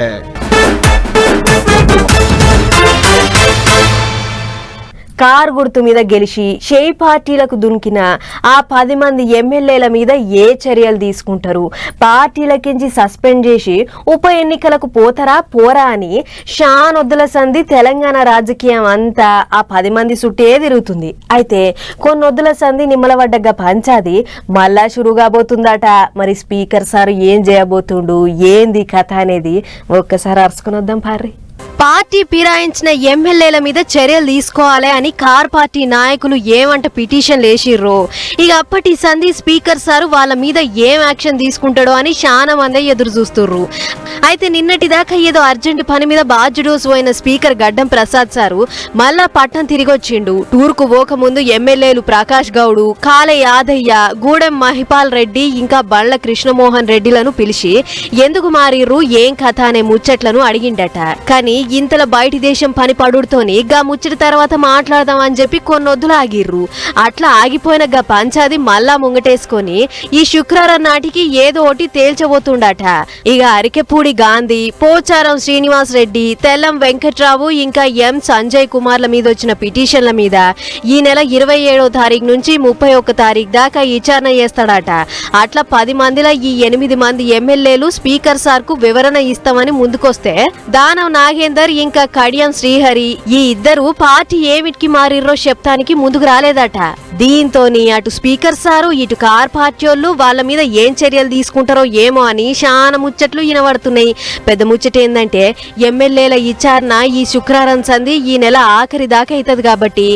É, car గుర్తు మీద గెలిచి షేయి పార్టీలకు దునికిన ఆ పది మంది ఎమ్మెల్యేల మీద ఏ చర్యలు తీసుకుంటారు? పార్టీలకించి సస్పెండ్ చేసి ఉప ఎన్నికలకు పోతారా పోరా అని షానొద్దుల సంధి తెలంగాణ రాజకీయం అంతా ఆ పది మంది చుట్టే తిరుగుతుంది. అయితే కొన్నొద్దుల సంధి నిమ్మలవడ్డగా పంచాది మళ్ళా షురు కాబోతుందట. మరి స్పీకర్ సార్ ఏం చేయబోతుండు? ఏంది కథ అనేది? ఒక్కసారి అరుచుకుని వద్దాం పార్రీ. పార్టీ ఫిరాయించిన ఎమ్మెల్యేల మీద చర్యలు తీసుకోవాలి అని కార్ పార్టీ నాయకులు ఏమంట పిటిషన్ లేచిర్రో? ఇక అప్పటి సంధి స్పీకర్ సారు వాళ్ళ మీద ఏం యాక్షన్ తీసుకుంటాడో అని చాలా మంది ఎదురు చూస్తుర్రు. అయితే నిన్నటి దాకా ఏదో అర్జెంట్ పని మీద బాధ్యుడోసు పోయిన స్పీకర్ గడ్డం ప్రసాద్ సారు మళ్ళా పట్టణం తిరిగి వచ్చిండు టూర్కు పోకముందు ఎమ్మెల్యేలు ప్రకాష్ గౌడు కాలే యాదయ్య గూడెం మహిపాల్ రెడ్డి ఇంకా బళ్ళ కృష్ణమోహన్ రెడ్డిలను పిలిచి ఎందుకు మారిర్రు? ఏం కథ? అనే ముచ్చట్లను అడిగిండట. కానీ ఇంతల బయటి దేశం పని పడుడుతోని గా ముచ్చట తర్వాత మాట్లాడదాం అని చెప్పి కొన్నొద్దులు ఆగిర్రు. అట్లా ఆగిపోయిన గా పంచాది మళ్ళా ముంగటేసుకొని ఈ శుక్రవారం నాటికి ఏదో ఒకటి తేల్చబోతుండట. ఇక అరికెపూడి గాంధీ పోచారం శ్రీనివాస్ రెడ్డి తెల్లం వెంకట్రావు ఇంకా ఎం సంజయ్ కుమార్ల మీద వచ్చిన పిటిషన్ల మీద ఈ నెల ఇరవై ఏడో తారీఖు నుంచి ముప్పై ఒక్క తారీఖు దాకా విచారణ చేస్తాడట. అట్లా పది మందిలో ఈ ఎనిమిది మంది ఎమ్మెల్యేలు స్పీకర్ సార్కు వివరణ ఇస్తామని ముందుకొస్తే దానం నాగేందర్ ఇంకా కడియం శ్రీహరి ఈ ఇద్దరు పార్టీ ఏమిటికి మారిర్రో చెప్తానికి ముందుకు రాలేదట. దీంతోని అటు స్పీకర్ సారు ఇటు కార్ పార్టీలు వాళ్ళ మీద ఏం చర్యలు తీసుకుంటారో ఏమో అని చాలా ముచ్చట్లు వినబడుతున్నాయి. పెద్ద ముచ్చట ఏంటంటే ఎమ్మెల్యేల విచారణ ఈ శుక్రవారం సంది ఈ నెల ఆఖరి దాకా అవుతుంది కాబట్టి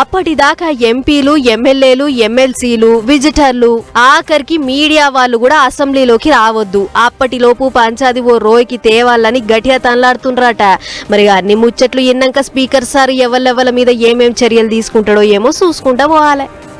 అప్పటిదాకా ఎంపీలు ఎమ్మెల్యేలు ఎమ్మెల్సీలు విజిటర్లు ఆఖరికి మీడియా వాళ్ళు కూడా అసెంబ్లీలోకి రావద్దు. అప్పటిలోపు పంచాది ఓ రోయ్కి తేవాలని గట్టిగా తనలాడుతుండ్రట. మరి అన్ని ముచ్చట్లు విన్నాక స్పీకర్ సార్ ఎవరెవల మీద ఏమేం చర్యలు తీసుకుంటాడో ఏమో చూసుకుంటా పోవాలి. Bye.